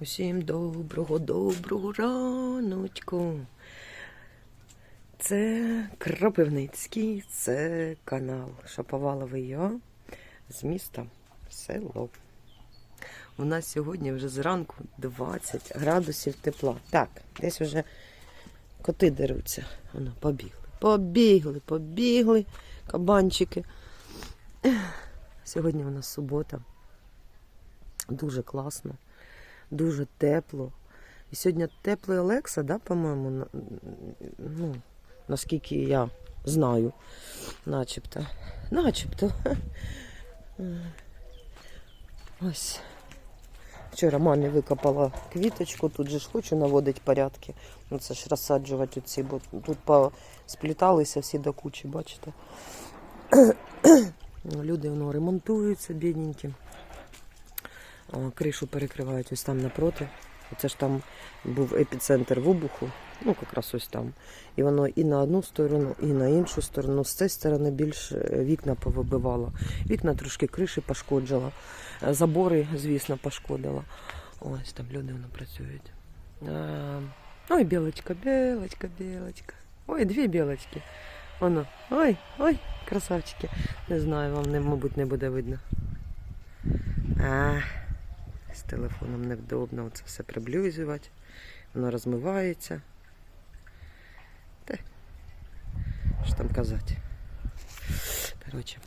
Усім доброго, доброго раночку. Це Кропивницький, це канал Шаповаловий Я з міста село. У нас сьогодні вже зранку 20 градусів тепла. Так, десь вже коти деруться. Воно, побігли. Побігли, побігли, кабанчики. Сьогодні у нас субота. Дуже класно, дуже тепло. І сьогодні теплий Олекса, да, по-моєму, ну, наскільки я знаю, начебто. Начебто. Ось. Вчора мамі викопала квіточку, тут же ж хочу наводити порядки. Ну це ж розсаджувати оці, бо тут спліталися всі до кучі, бачите. Люди воно ремонтуються, бідненькі. Кришу перекривають ось там напроти. Це ж там був епіцентр вибуху, ну якраз ось там. І воно і на одну сторону, і на іншу сторону. З цієї сторони більш е, вікна повибивало. Вікна трошки криші пошкоджила. Е, Забори, звісно, пошкодила. Ось там люди воно працюють. А, Ой, білочка, білочка, білочка. Ой, дві білочки. Воно. Ой, ой, красавчики. Не знаю, вам не, мабуть, не буде видно. А, з телефоном невдобно це все приблизувати. Воно розмивається. Та, що там казати. Коротше,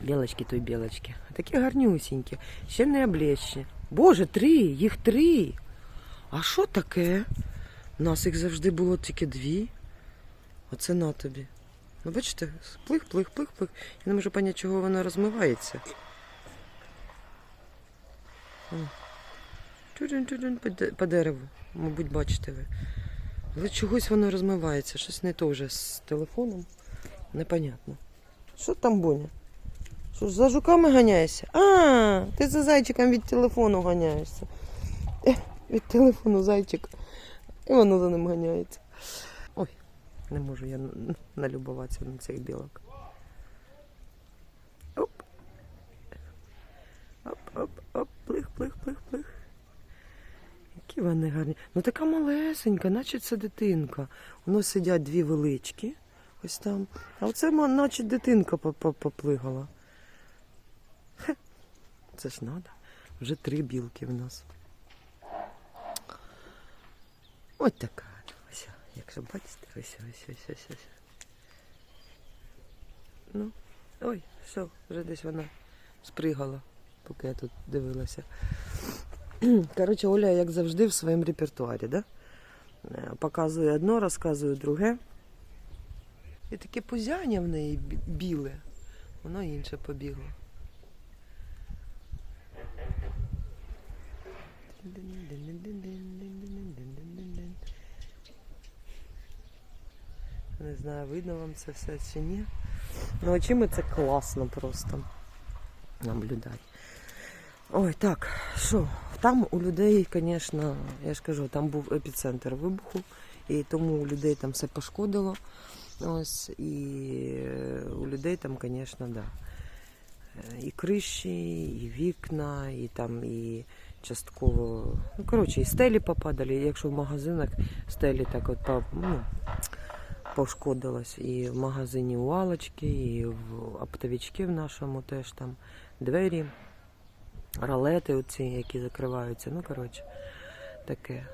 білочки то й білочки. Такі гарнюсінькі, ще не облещі. Боже, три, їх три. А що таке? У нас їх завжди було тільки дві. Оце на тобі. Ну, бачите, плих, плих, плих, плих. Я не можу поняти, чого воно розмивається. Чудин-чудин по, дереву, мабуть, бачите ви. Але чогось воно розмивається, щось не то вже з телефоном. Непонятно. Що там, Боня? Що ж за жуками ганяєшся? А, ти за зайчиком від телефону ганяєшся. Від телефону зайчик. І воно за ним ганяється. Ой, не можу я налюбуватися на цих білок. Оп. Оп, оп, оп, плих, плих, плих. Які вони гарні. Ну така малесенька, наче це дитинка. Воно сидять дві величкі, ось там. А оце, наче дитинка по- по- поплигала. Хе, це ж надо. Вже три білки в нас. Ось така. Ось, якщо бачите, ось, ось, ось, ось, ось. Ну, ой, все, вже десь вона спригала, поки я тут дивилася. Коротше, Оля, як завжди, в своєму репертуарі, да? Е, Показує одно, розказує друге. І таке позяння в неї біле. Воно інше побігло. Не знаю, видно вам це все чи ні. Ну, очима це класно просто наблюдати. Ой, так, що, там у людей, звісно, я ж кажу, там був епіцентр вибуху, і тому у людей там все пошкодило. Ось, і е, у людей там, звісно, да. Е, І криші, і вікна, і там, і частково. Ну, коротше, і стелі попадали. Якщо в магазинах стелі так от ну, пошкодилось. І в магазині у Алочки, і в оптовички в нашому теж там двері ролети оці, які закриваються. Ну, коротше, таке.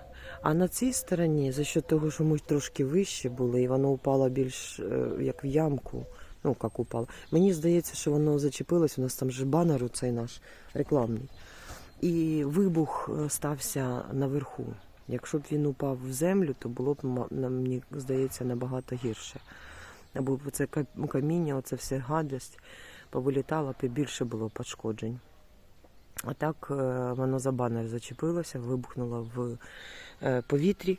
А на цій стороні, за що того, що ми трошки вище були, і воно упало більш е, як в ямку. Ну, як упало. Мені здається, що воно зачепилось. У нас там же банер цей наш рекламний. І вибух е, стався наверху. Якщо б він упав в землю, то було б, мені здається, набагато гірше. Або це каміння, оце все гадость повилітала б і більше було пошкоджень. А так е, воно за банер зачепилося, вибухнуло в е, повітрі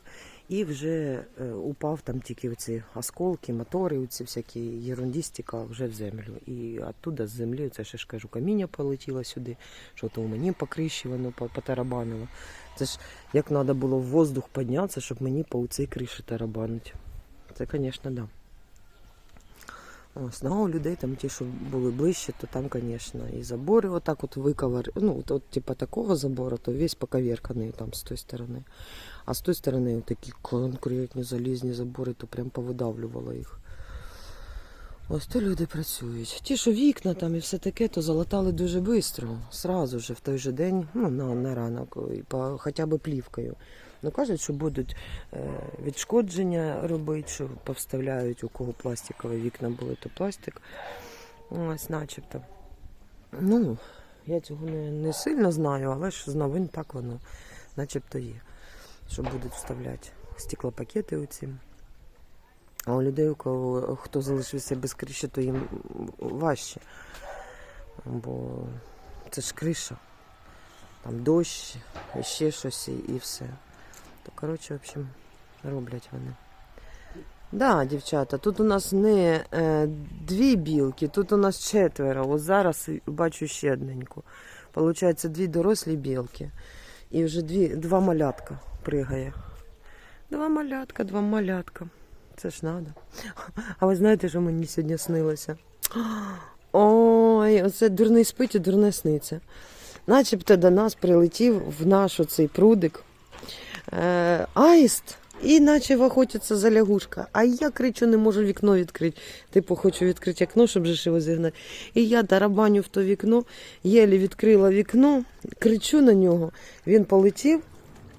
і вже е, упав там тільки оці осколки, мотори, оці всякі єрундістика вже в землю. І оттуда з землі, це ще ж кажу, каміння полетіло сюди, що то у мені по воно потарабанило. Це ж як треба було в воздух піднятися, щоб мені по цій криші тарабанити. Це, звісно, да. Ось, у людей там ті, що були ближче, то там, звісно, і забори отак от виковар, ну, от, от типа такого забору, то весь поковерканий там з тої сторони. А з тої сторони такі конкретні залізні забори, то прям повидавлювало їх. Ось то люди працюють. Ті, що вікна там і все таке, то залатали дуже швидко, сразу же в той же день, ну, на, на ранок, і по, хоча б плівкою. Ну, кажуть, що будуть е, відшкодження робити, що повставляють, у кого пластикові вікна були, то пластик. Ось, начебто. Ну, я цього не, не сильно знаю, але ж з новин так воно начебто є. Що будуть вставляти стеклопакети оці. А у людей, у кого хто залишився без криші, то їм важче. Бо це ж криша. Там дощ, і ще щось і, все. То, коротше, в общем, роблять вони. Да, дівчата, тут у нас не е, дві білки, тут у нас четверо. Ось зараз бачу ще одненьку. Получається, дві дорослі білки. І вже дві, два малятка пригає. Два малятка, два малятка. Це ж надо. А ви знаєте, що мені сьогодні снилося? Ой, оце дурний спить і дурне сниться. Начебто до нас прилетів в наш оцей прудик е, аїст і наче охотиться за лягушка. А я кричу, не можу вікно відкрити. Типу, хочу відкрити вікно, щоб же його зігнати. І я тарабаню в то вікно, єлі відкрила вікно, кричу на нього. Він полетів,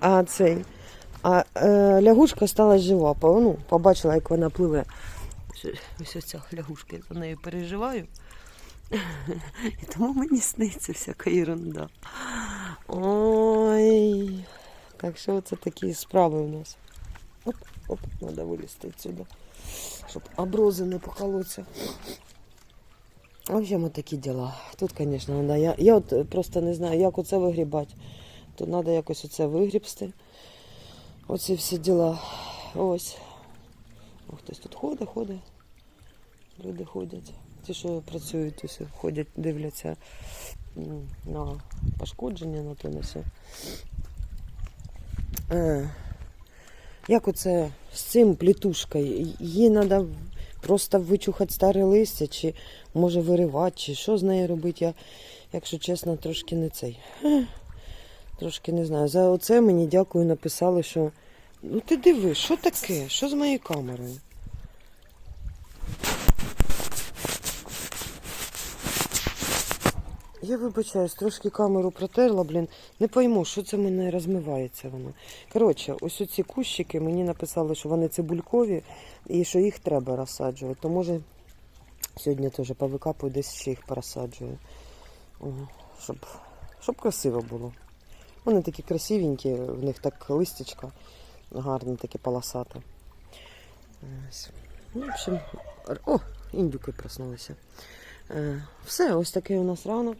а цей. А е, лягушка стала жива. По- Ну, побачила, як вона пливе. Ось ця лягушка, я за нею переживаю. І тому мені сниться всяка ерунда. Ой. Так що це такі справи у нас. Оп, оп, треба вилізти відсюди, щоб обрози не поколоться. В общем, от такі діла. Тут, звісно. Я, я от просто не знаю, як оце вигрібати. Тут треба якось оце вигрібсти. Оці всі діла. Ось. О, хтось тут ходить, ходить. Люди ходять. Ті, що працюють, ось ходять, дивляться на пошкодження, на то на все. Е, як оце з цим плітушкою? Її треба просто вичухати старе листя, чи може виривати, чи що з нею робити. Я, якщо чесно, трошки не цей. Трошки не знаю. За оце мені дякую, написали, що. Ну ти диви, що таке? Що з моєю камерою? Я вибачаюсь, трошки камеру протерла, блін. Не пойму, що це в мене розмивається воно. Коротше, ось оці кущики мені написали, що вони цибулькові і що їх треба розсаджувати. То може сьогодні теж повикапую, десь ще їх порозсаджую. Щоб, щоб красиво було. Вони такі красивенькі, в них так листячка гарне, таке полосате. Ось. Ну, в общем, о, індюки проснулися. Е, Все, ось такий у нас ранок.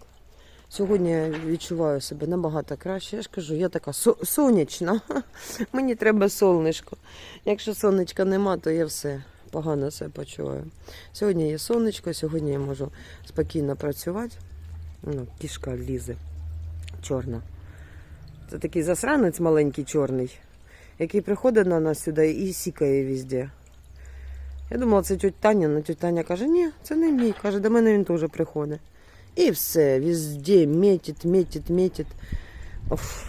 Сьогодні я відчуваю себе набагато краще. Я ж кажу, я така со- сонячна. Мені треба сонечко. Якщо сонечка нема, то я все погано себе почуваю. Сьогодні є сонечко, сьогодні я можу спокійно працювати. Ну, кішка лізе чорна. Це такий засранець маленький чорний, який приходить на нас сюди і сікає везде. Я думала, це тьоть Таня, але тьоть Таня каже, ні, це не мій. Каже, до мене він теж приходить. І все, везде метить, метить, метить. Оф.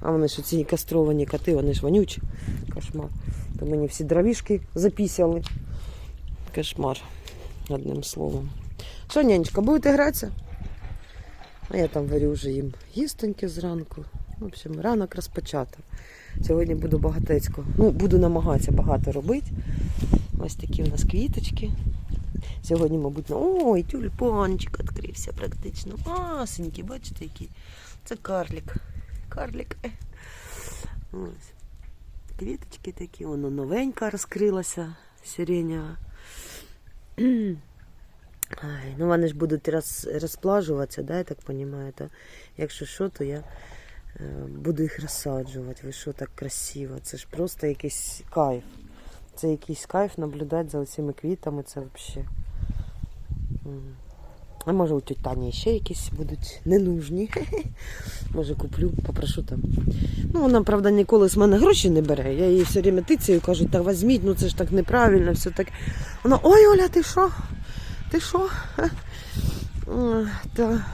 А вони ж ці кастровані коти, вони ж вонючі. Кошмар. То мені всі дровішки запісяли. Кошмар, одним словом. Що, нянечка, будете гратися? А я там варю вже їм їстоньки зранку. В общем, ранок розпочато. Сьогодні буду багатецько. Ну, буду намагатися багато робити. Ось такі у нас квіточки. Сьогодні, мабуть, ой, тюльпанчик відкрився практично. Масенький, бачите, який. Це. Карлик. е. Ось. Квіточки такі, воно новенька розкрилася, сиренева. Ну вони ж будуть роз, розплажуватися, да, я так розумію. То, якщо що, то я буду їх розсаджувати. Ви що так красиво? Це ж просто якийсь кайф. Це якийсь кайф наблюдати за цими квітами, це взагалі. А може у тьоті Тані ще якісь будуть ненужні. Може куплю, попрошу там. Ну, вона, правда, ніколи з мене гроші не бере. Я їй все время тицею кажу, так візьміть, ну це ж так неправильно, все так. Вона, ой, Оля, ти що? Ти що? Та...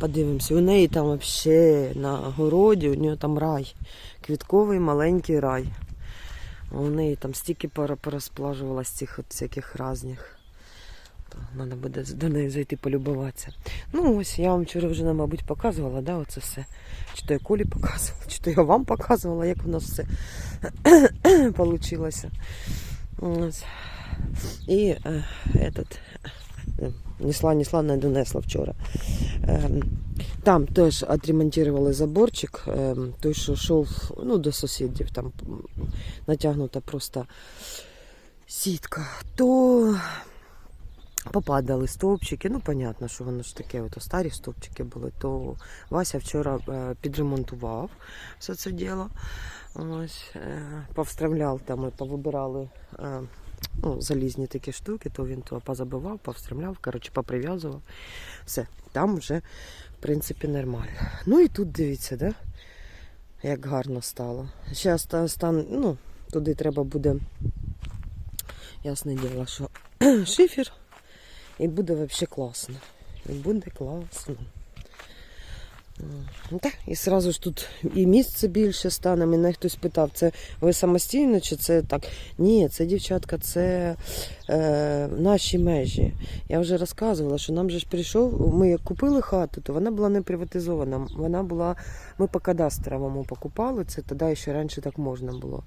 Подивимося, у неї там взагалі на городі, у нього там рай. Квітковий маленький рай. У неї там стільки порозплажувалось цих от всяких разних. Треба буде до неї зайти полюбуватися. Ну ось я вам вчора вже, мабуть, показувала, да, оце все. Чи то я Колі показувала, чи то я вам показувала, як у нас все вийшло. І е, этот, е, несла, несла, не донесла вчора. Там теж відремонтували заборчик, той, що йшов ну, до сусідів, там натягнута просто сітка. То попадали стовпчики. Ну, понятно, що воно ж таке, ото старі стовпчики були. То Вася вчора е, підремонтував все це діло. Ось, е, повстравляв там і повибирали е, ну, залізні такі штуки, то він то позабивав, повстравляв, коротше, поприв'язував. Все, там вже, в принципі, нормально. Ну і тут дивіться, да? як гарно стало. Зараз стан, ну, туди треба буде, ясне діло, що шифер. І буде взагалі класно. І буде класно. М, Так, і одразу ж тут і місце більше стане. Мене хтось питав, це ви самостійно чи це так? Ні, це дівчатка, це е, наші межі. Я вже розказувала, що нам же ж прийшов, ми як купили хату, то вона була не приватизована. Вона була, ми по кадастровому покупали, це тоді ще раніше так можна було.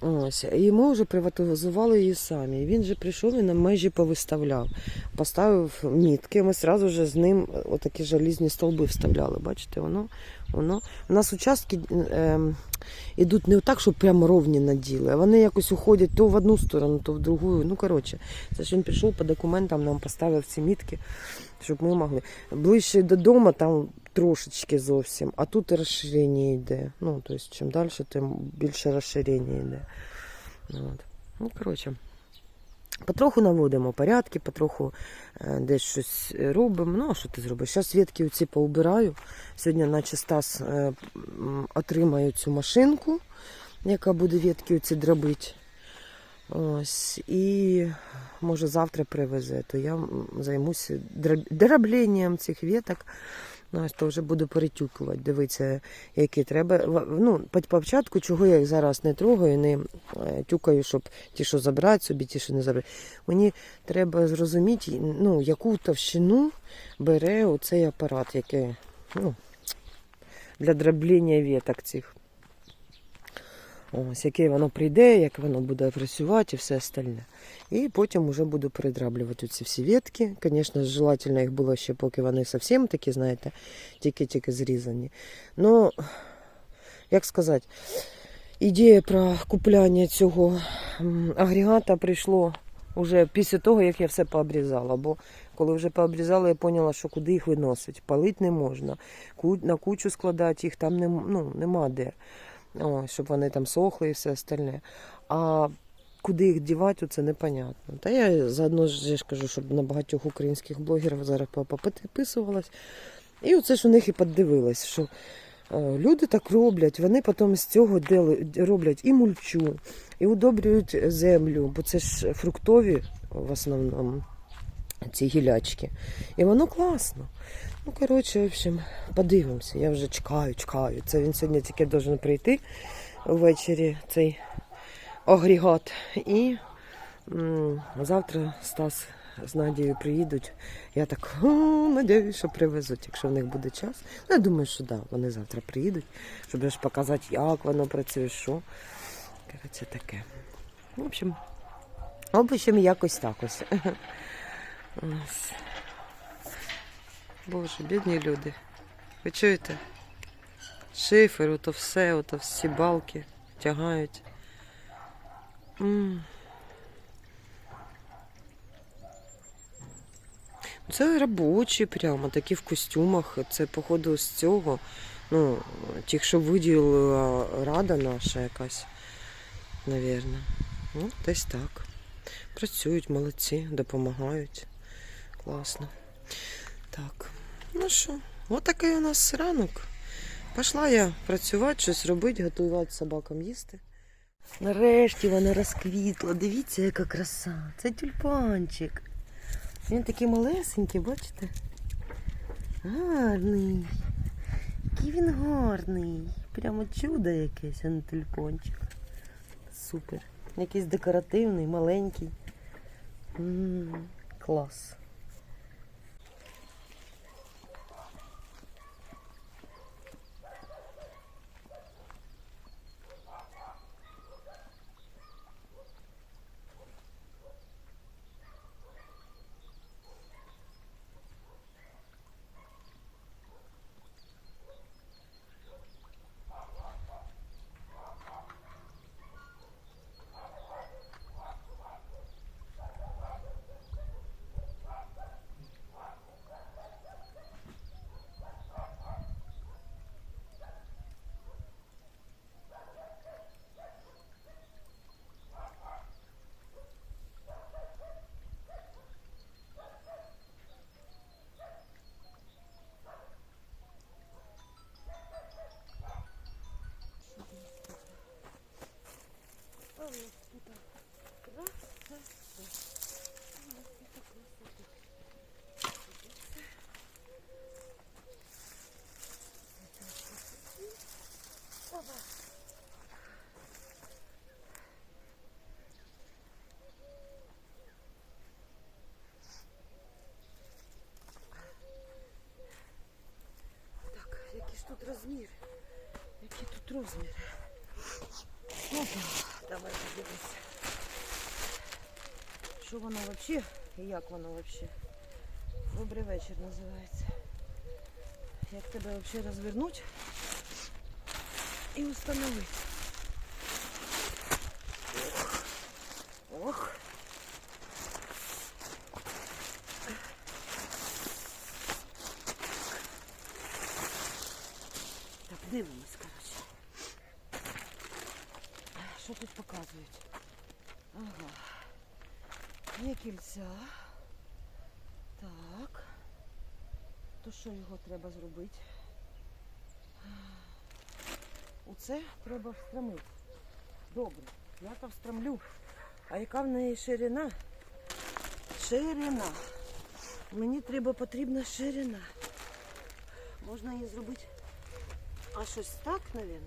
Ось, і ми вже приватизували її самі. Він же прийшов і на межі повиставляв. Поставив мітки, ми одразу з ним е, отакі залізні стовби вставляли. Бачите, воно, воно. У нас участки е, ідуть не так, що прямо ровні наділи, а вони якось уходять то в одну сторону, то в другу. Ну, коротше, це ж він прийшов по документам, нам поставив ці мітки, щоб ми могли. Ближче додому там трошечки зовсім, а тут розширення йде. Ну, тобто, чим далі, тим більше розширення йде. От. Ну, коротше. Потроху наводимо порядки, потроху е, десь щось робимо. Ну, а що ти зробиш? Зараз ветки оці поубираю. Сьогодні, наче Стас е, отримає цю машинку, яка буде ветки оці дробити. Ось. І може завтра привезе, то я займуся дроб- дробленням цих веток. Ну, то вже буду перетюкувати, дивитися, які треба. Ну, по початку, чого я їх зараз не трогаю, не е, тюкаю, щоб ті, що забрати собі, ті, що не забрати. Мені треба зрозуміти, ну, яку товщину бере оцей апарат, який, ну, для дроблення віток цих. Ось, яке воно прийде, як воно буде працювати і все остальне. І потім вже буду передраблювати ці всі ветки. Звісно, желательно їх було ще, поки вони зовсім такі, знаєте, тільки-тільки зрізані. Ну, як сказати, ідея про купляння цього агрегата прийшло вже після того, як я все пообрізала. Бо коли вже пообрізала, я поняла, що куди їх виносить. Палити не можна. На кучу складати їх там нем- ну, нема де. О, щоб вони там сохли і все остальне. А куди їх дівати, це непонятно. Та я заодно ж кажу, щоб на багатьох українських блогерів зараз по- пописувалась. І оце ж у них і подивилась, що е, люди так роблять, вони потім з цього роблять і мульчу, і удобрюють землю, бо це ж фруктові в основному ці гілячки. І воно класно. Ну, коротше, в общем, подивимося. Я вже чекаю, чекаю. Це він сьогодні тільки должен прийти ввечері, цей агрегат. І м, завтра Стас з Надією приїдуть. Я так надіюсь, що привезуть, якщо в них буде час. Ну, я думаю, що да, вони завтра приїдуть, щоб ж показати, як воно працює, що. Коротше, таке. В общем, в общем, якось так. Ось. Боже, бідні люди. Ви чуєте? Шифер, ото все, ото всі балки тягають. М. Це робочі прямо, такі в костюмах. Це, походу, з цього. Ну, тих, що виділила рада наша якась, навірно. Ну, десь так. Працюють, молодці, допомагають. Класно. Так, ну що, отакий у нас ранок. Пішла я працювати, щось робити, готувати собакам їсти. Нарешті вона розквітла. Дивіться, яка краса. Це тюльпанчик. Він такий малесенький, бачите? Гарний. Який він гарний. Прямо чудо якесь, а не тюльпанчик. Супер. Якийсь декоративний, маленький. м клас. Так, які ж тут розміри? Які тут розміри? Опа, давай подивимося. Що воно взагалі і як воно взагалі? Добрий вечір називається. Як тебе взагалі розвернуть і установити. Ох. Ох. Так, дивимось, коротше. Що тут показують? Ага. Є кільця. Так. То що його треба зробити? Оце треба встромити. Добре, я там встромлю. А яка в неї ширина? Ширина. Мені треба потрібна ширина. Можна її зробити а щось так, мабуть.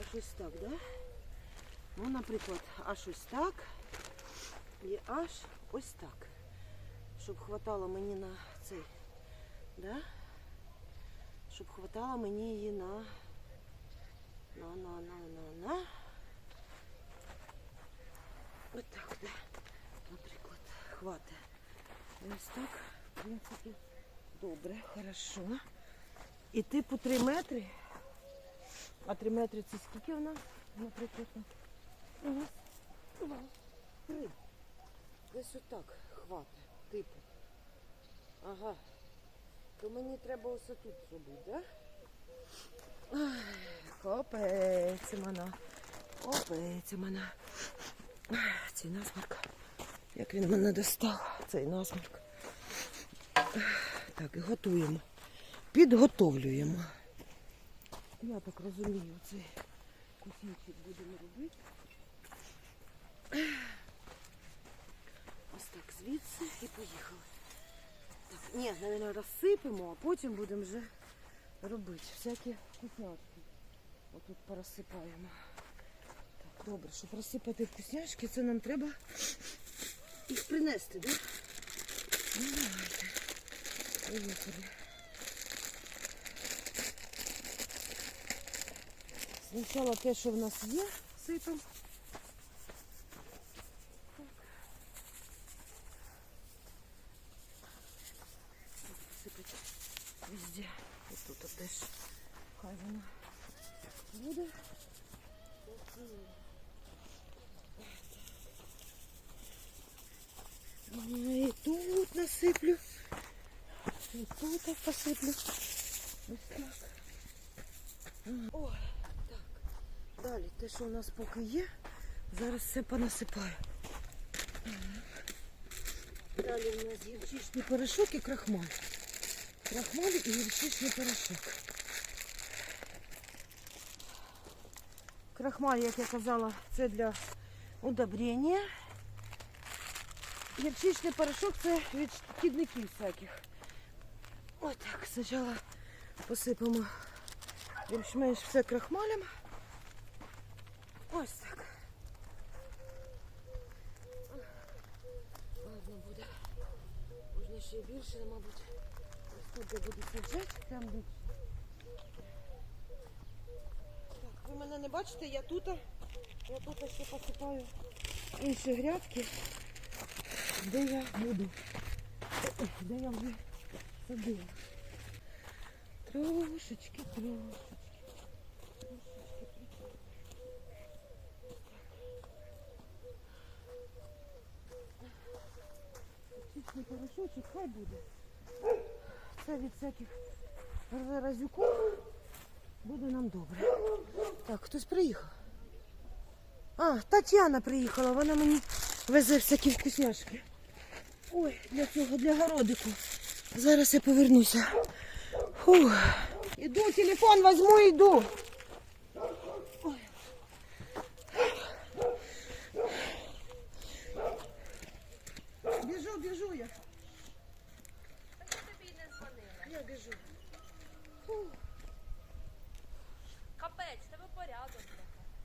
А щось так, да? Ну, наприклад, а щось так і аж ось так. Щоб хватало мені на цей. Да? Щоб хватало мені її на на на на на на. Ось так, да. Наприклад, хватить. Ось так, в принципі, добре, хорошо. І типу 3 метри. А 3 метри це скільки у нас? Наприклад. Раз, два, три. Десь отак хватить. Типу. Ага. То мені треба ось тут зробити, так? Да? Копець мене. Копець мене. Цей насморк. Як він мене достав, цей насморк. Так, і готуємо підготовлюємо. Я так розумію, цей кусінчик будемо робити. Звідси і поїхали. Так, ні, мабуть, розсипемо, а потім будемо вже робити всякі вкусняшки. Отут порозсипаємо. Так, добре, щоб розсипати вкусняшки, це нам треба їх принести, так? Ну, давайте. Поїхали. Спочатку те, що в нас є, сипемо. І тут насиплю. І тут так посиплю. Ось так. Ой. Далі, те, що у нас поки є, зараз все понасипаю. Далі у нас гірчичний порошок і крахмаль. Крахмаль і гірчичний порошок. Крахмаль, як я казала, це для удобрення. Гірчичний порошок це від шкідників всяких. Ось так, спочатку посипаємо більш-менш все крахмалем. Ось так. Ладно буде. Можна ще більше, мабуть. Ось тут де буду саджати, там більше. Так, ви мене не бачите, я тут. Я тут ще посипаю інші грядки, де я буду. Де я вже садила. Трошечки, трошечки. Чистий порошочок, хай буде. Це від всяких разюків буде нам добре. Так, хтось приїхав. А, Тетяна приїхала, вона мені везе всякі вкусняшки. Ой, для цього, для городику. Зараз я повернуся. Фух. Іду, телефон возьму, йду. Біжу, біжу я. тобі не дзвонила. Я біжу. Капець, тебе порядок.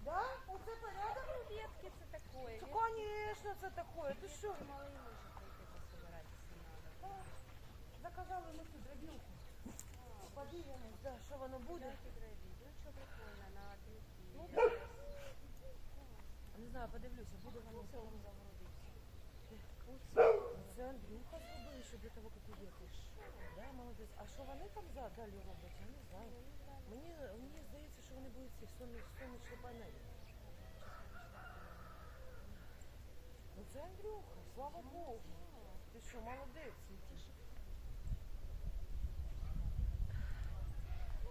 Да? Оце порядок? Рідки це такое. Конечно, це таке. Ти що? Малий. Заказали ми тут дробілку. Подивимось, да, що воно буде. Ну на Ну, кінці. Не знаю, подивлюся, буде воно. Селом загородився. Це Андрюха зробив, що для того, як ти. Да, молодець. А що вони там далі роблять, я не знаю. Мені, мені здається, що вони будуть ці сонячні, панелі. Ну це Андрюха, слава Богу. Ти що, молодець.